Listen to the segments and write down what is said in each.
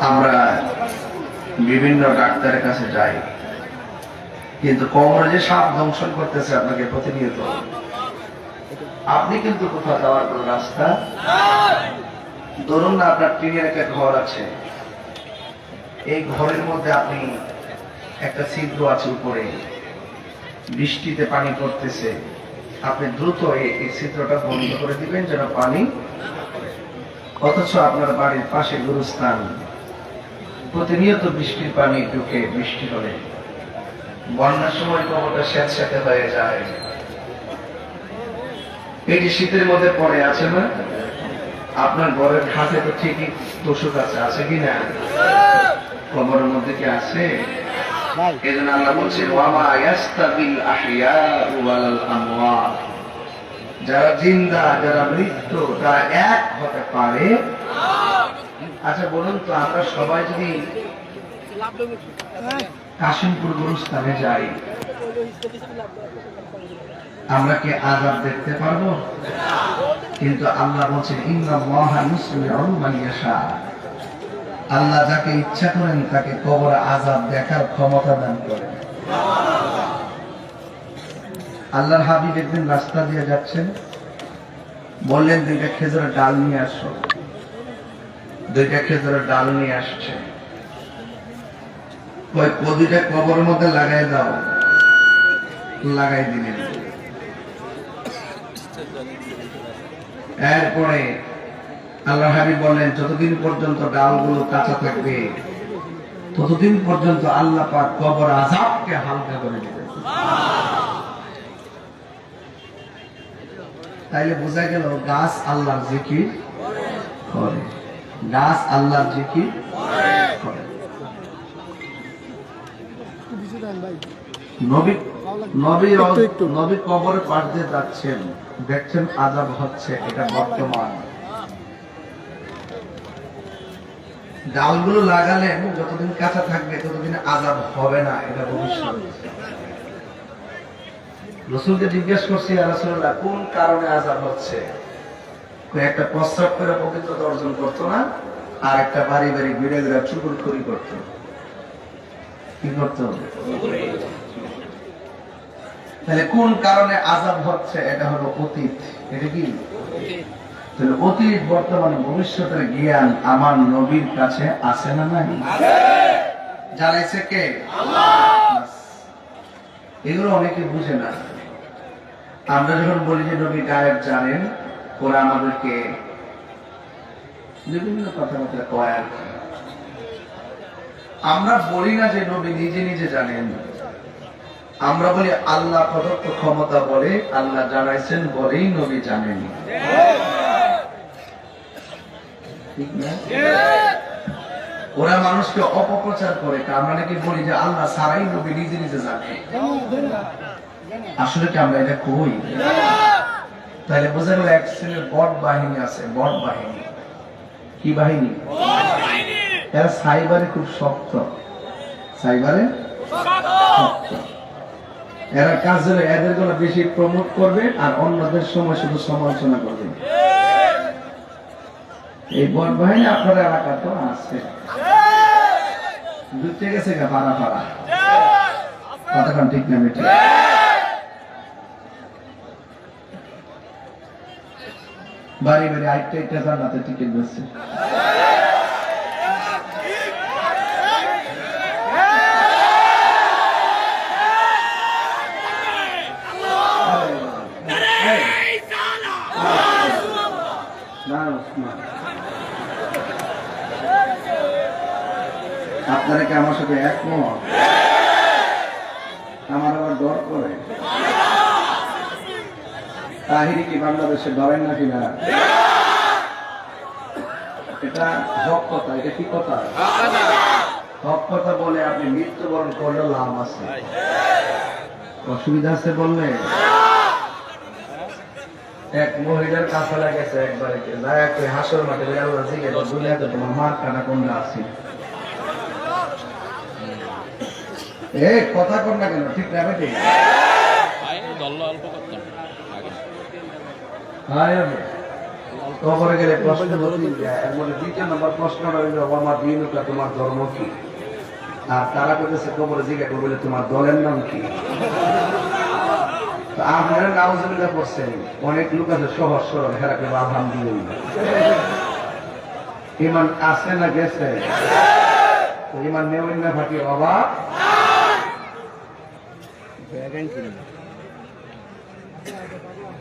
আমরা বিভিন্ন ডাক্তারের কাছে যাই। কিন্তু কবরে সাপ দংশন করতেছে আপনাকে প্রতিনিয়ত। আপনি কিন্তু কোথাও যাওয়ার কোন রাস্তা? ধরুন না আপনার টিনের একটা ঘর আছে। এই ঘরের মধ্যে আপনি একটা ছিদ্র আছে উপরে। বৃষ্টিতে পানি পড়তেছে। আপনি দ্রুত এই ছিদ্রটা বন্ধ করে দিবেন যেন পানি অথচ আপনার বাড়ির পাশে গুরুস্থান। প্রতিনিয়ত বৃষ্টির পানি ঢুকে বৃষ্টি হলে বন্যার সময় কবরটা স্যাঁতস্যাঁতে হয়ে যায়। এটি শীতের মধ্যে পড়ে আছে না আপনার ঘরের খাতে তো ঠিকই তোষক আছে আছে কি না? কবরের মধ্যে কি আছে? এই জন্য আল্লাহ বলছেন ওয়ামা ইয়াস্তাবিল আহিয়া ওয়াল আমওয়াত। যারা জিন্দা যারা মৃত্যু তারা এক হতে পারে আচ্ছা বলুন তো, আমরা সবাই যদি কাশিমপুর গুরুস্থানে যাই, আমরা কি আজাব দেখতে পারব? কিন্তু আল্লাহ বলছেন ইন্না মহা মুসলিম আল্লাহ যাকে ইচ্ছা করেন, তাকে কবর আজাব দেখার ক্ষমতা দান করেন। আল্লাহর হাবিব একদিন রাস্তা দিয়ে যাচ্ছেন, বললেন, দুইটা খেজুরের ডাল নিয়ে আসো। দুইটা খেজুরের ডাল নিয়ে আসছে। ওই কদিটা কবরের মধ্যে লাগাই দাও। লাগাই দিলেন এরপরে আল্লাহ হাবিব বললেন, যতদিন পর্যন্ত ডালগুলো কাঁচা থাকবে, ততদিন পর্যন্ত আল্লাহ পাক কবর আজাবকে হালকা করে দেবে তাইলে বোঝা গেল গাছ আল্লাহর জিকির করে। গাছ আল্লাহর জিকির করে। নবী নবী নবী কবরে পাশ দিয়ে যাচ্ছেন। দেখছেন আজাব হচ্ছে এটা বর্তমান। ডালগুলো লাগালেন যতদিন কাঁচা থাকবে ততদিন আজাব হবে না এটা ভবিষ্যৎ। রসুলকে জিজ্ঞেস করছি আর কোন কারণে আজাব হচ্ছে? একটা প্রস্রাব করে পবিত্রতা অর্জন করতো না, আর একটা বাড়ি বাড়ি ঘুরে ঘুরে চুকুর খুরি করতো। কি করতো তাহলে কোন কারণে আজাব হচ্ছে? এটা হলো অতীত। এটা কি? তাহলে অতীত বর্তমান ভবিষ্যতের জ্ঞান আমার নবীর কাছে আছে না নাই? জানাইছে কে? এগুলো অনেকে বুঝে না। আমরা যখন বলি যে নবী গায়েব জানেন ওরা আমাদেরকে বিভিন্ন কথাবার্তা কয় আর কি। আমরা বলি না যে নবী নিজে নিজে জানেন। আমরা বলি আল্লাহ প্রদত্ত ক্ষমতা বলে, আল্লাহ জানাইছেন বলেই নবী জানেন। ওরা মানুষকে অপপ্রচার করে আমরা নাকি বলি যে আল্লাহ সারাই নবী নিজে নিজে জানে। আসলে কি আমরা এটা কই? তাহলে বোঝা গেল এক শ্রেণির বট বাহিনী আছে, বট বাহিনী। কি বাহিনী? এরা সাইবারে খুব শক্ত। সাইবারে এরা কাজ হলে এদেরগুলো বেশি প্রমোট করবে আর অন্যদের সময় শুধু সমালোচনা করবে। এই বট বাহিনী আপনার এলাকা তো আছে। ঢুকতে গেছে গা, পাড়া পাড়া। কতক্ষণ ঠিক না বেঠিক বাড়ি বাড়ি আইটা আইটা জান্নাতে টিকিট বেচছে আপনারা কি আমার সাথে একমত? আমার আবার ডর করে তাহিরি কি বাংলাদেশে ডরেন নাকি না এটা হক কথা, এটা কি কথা? হক কথা বলে আপনি মৃত্যুবরণ করলে লাভ আছে। অসুবিধা আছে বললে? এক মহিলার কাছে লাগেছে একবারে যায় একটু হাসর মাঠে আল্লাহ জিজ্ঞেস দুনিয়াতে তোমার মার কাটা কোনটা আছে। এ, কথা না কেন, ঠিক না বেটি? অল্প করতাম আগে হায় আমি অল্প কবরে গেলে প্রশ্ন মানে দ্বিতীয় নম্বর প্রশ্নটা হইল আমার দিনুকা, তোমার ধর্ম কি? আর তারা বলেছে কবরে জিজ্ঞাসা করবে তোমার দলের নাম কি? আপনারা নাউজুবিল্লাহ করছেন অনেক লোক আছে, সহজ সরল হেরা কেউ আলহামদুলিল্লাহ ইমান আছে না গেছে? ইমান নেওয়েন না ফাটি অবাক।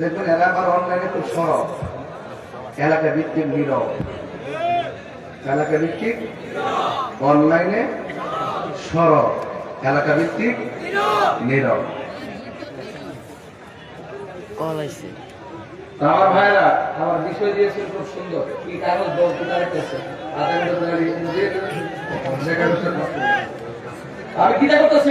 দেখুন এরা আবার অনলাইনে খুব সরব। এলাকা ভিত্তিক নীরব। এলাকা ভিত্তিক অনলাইনে সরব। এলাকা ভিত্তিক নীরব। আমার ভাইরা আমার বিষয় দিয়েছেন খুব সুন্দর। কি কাগজ বলতে পারতেছে আমি কি করতেছি?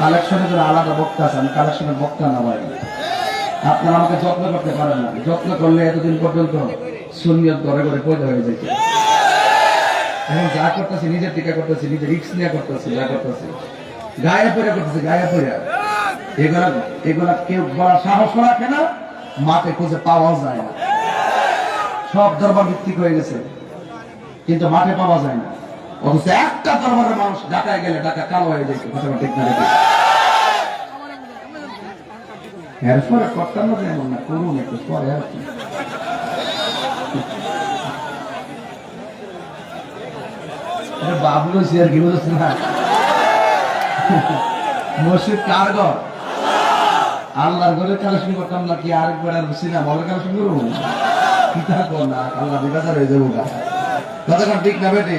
কালেকশনের জন্য আলাদা বক্তা আছে, আমি কালেকশনের বক্তা না ভাই। আপনারা আমাকে যত্ন করতে পারেন না। যত্ন করলে এতদিন পর্যন্ত সুনিয়ত ঘরে ঘরে পয়দা হয়ে যেত এখন যা করতেছি, নিজের টিকা করতেছি, নিজের রিক্স নিয়ে করতেছি, যা করতেছি। গায়ে পরে করতেছি, গায়ে পরে এগুলা এগুলা কেউ বলার সাহস রাখে না মাঠে খুঁজে পাওয়াও যায় না। সব দরবার ভিত্তিক হয়ে গেছে। কিন্তু মাঠে পাওয়া যায় না। অথচ একটা দরবারের মানুষ ঢাকায় গেলে ঢাকা কালো হয়ে যায় কথা ঠিক না এরপরে করতাম না যেমন না, করুন একটু, পরে আরে বাবলু সিয়ার কি বুঝছ না মসজিদ কার ঘর? আল্লাহর ঘরে কালেকশন করতাম না কি আরেকবার আর সিনেমা হলের কালেকশন কি থাকব না, আল্লাহ হয়ে যাব ঠিক না বেটি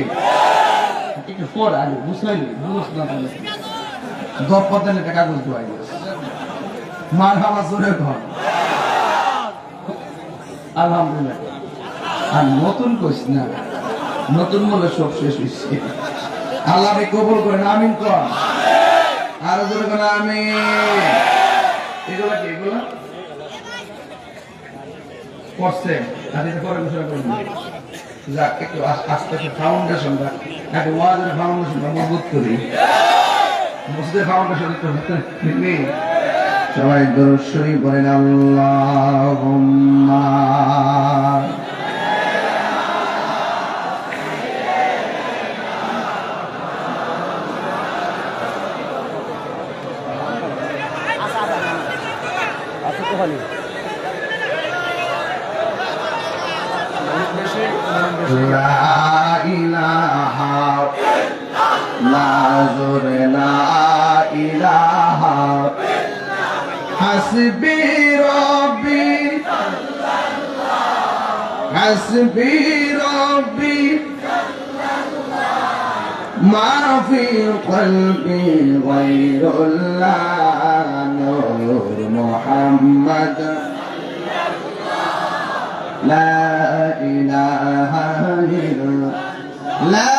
একটু পর আগে বুঝলাই বুঝছ না তাহলে দপ পাতালে টাকা কাগজ দোয়াই মার জোরে ঘর আলহামদুলিল্লাহ। আর নতুন কইস না, নতুন বলে সব শেষ হয়েছে আল্লাহ আপনি কবুল করেন, আমিন কর। আরও জোরে আমি কি, এগুলা? করছে হাদিসে পরে ঘোষণা করবেন একটু আস- আস্তে আস্তে ফাউন্ডেশনটা একটা ওয়াজের ফাউন্ডেশনটা মজবুত করি। মসজিদের ফাউন্ডেশন একটু সবাই দর্শনী বলেন, আল্লাহুম্মা نظر لا إله. حسبي ربي. حسبي ربي. ما في قلبي غير الله نور محمد. لا إله إلا الله.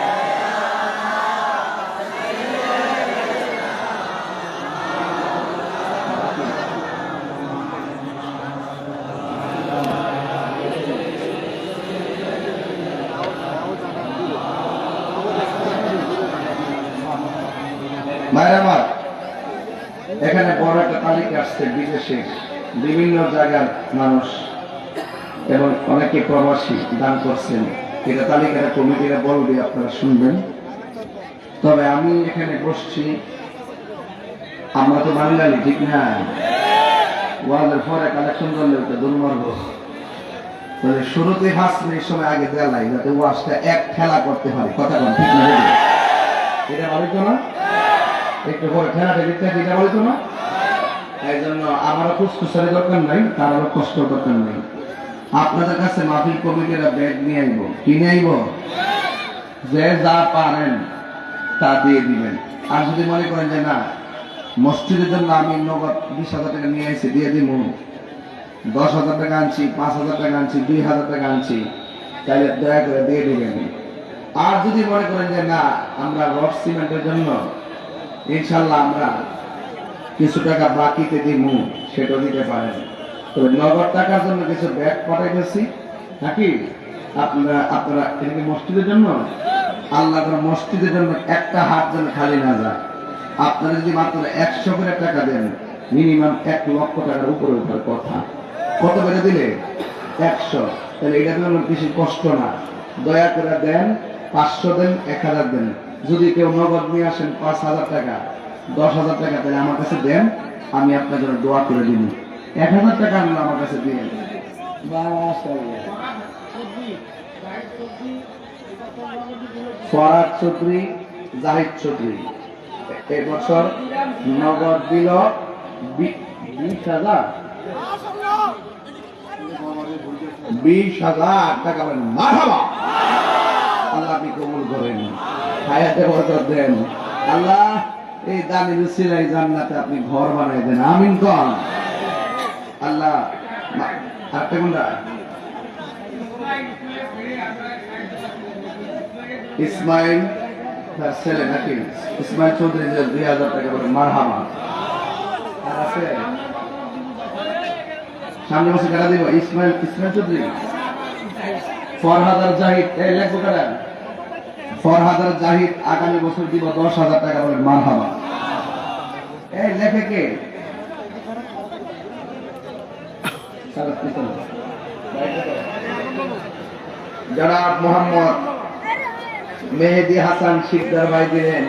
বিদেশে বিভিন্ন জায়গার মানুষ এবং অনেকে প্রবাসী দান করছেন। এটা তালিকাটা কমিটিরা বলবে আপনারা শুনবেন। তবে আমি এখানে বসছি। আমরা তো বাঙালি, ঠিক না? ওয়াজের পরে কালেকশন করলে তো দূর মারবো। তাহলে শুরুতে সময় আগে দেওয়া লাগে যাতে ওয়াজটা এক খেলা করতে পারে। কথা ঠিক না? এটা ভালো না? একটু পরে ঠেলাটা দিতে এটা বলতো না? এই জন্য আমারও খুশখুশারি দরকার নাই তারও কষ্ট দরকার নাই। আপনাদের কাছে মাহফিল কমিটিরা ব্যাগ নিয়ে আইব। কিনে আইব? যে যা পারেন, তা দিয়ে দিবেন। আর যদি মনে করেন যে না, মসজিদের জন্য আমি নগদ বিশ হাজার টাকা নিয়ে এসে দিয়ে দিব দশ হাজার টাকা আনছি, পাঁচ হাজার টাকা আনছি, দুই হাজার টাকা আনছি, তাহলে দয়া করে দিয়ে দিবেন। আর যদি মনে করেন যে না, আমরা রড সিমেন্টের জন্য, ইনশাল্লাহ আমরা কিছু টাকা বাকিতে দিব সেটা দিতে পারেন। তো নগদ টাকার জন্য কিছু ব্যাগ পাঠাইতেছি, নাকি? আপনারা আপনারা এটা কি মসজিদের জন্য? আল্লাহ মসজিদের জন্য একটা হাত যেন খালি না যায়। আপনারা যদি মাত্র একশো করে টাকা দেন, মিনিমাম এক লক্ষ টাকার উপরে ওঠার কথা। কত করে দিলে? একশো। তাহলে এটা তো আমার বেশি কষ্ট না। দয়া করে দেন, পাঁচশো দেন, এক হাজার দেন। যদি কেউ নগদ নিয়ে আসেন, পাঁচ হাজার টাকা। দশ হাজার টাকা, তাহলে আমার কাছে দেন, আমি আপনার জন্য দোয়া করে দিন এক হাজার টাকা আনলে আমার কাছে দিন। ফরাদ চৌধুরী, জাহিদ চৌধুরী। এই বছর নগদ দিল বিশ হাজার। বিশ হাজার টাকা বলেন, মারহাবা। আল্লাহ আপনি কবুল করেন। হায়াতে বরকত দেন। আল্লাহ এই দামি রুসিলাই জান্নাতে আপনি ঘর বানাই দেন, আমিন কন আল্লাহ আরেকটা ইসমাইল, তার ছেলে নাকি? ইসমাইল চৌধুরী যে দুই হাজার টাকা করে মারহামা আছে? সামনে বসে কাটা দিব, ইসমাইল ইসমাইল চৌধুরী। ফরহাদার জাহিদ, এই লেখবো কাটা ফরহাদার জাহিদ আগামী বছর দিব দশ হাজার টাকা মারহামা এই লেখে কে? যারা মোহাম্মদ মেহেদি হাসান শিকদার ভাই দিলেন।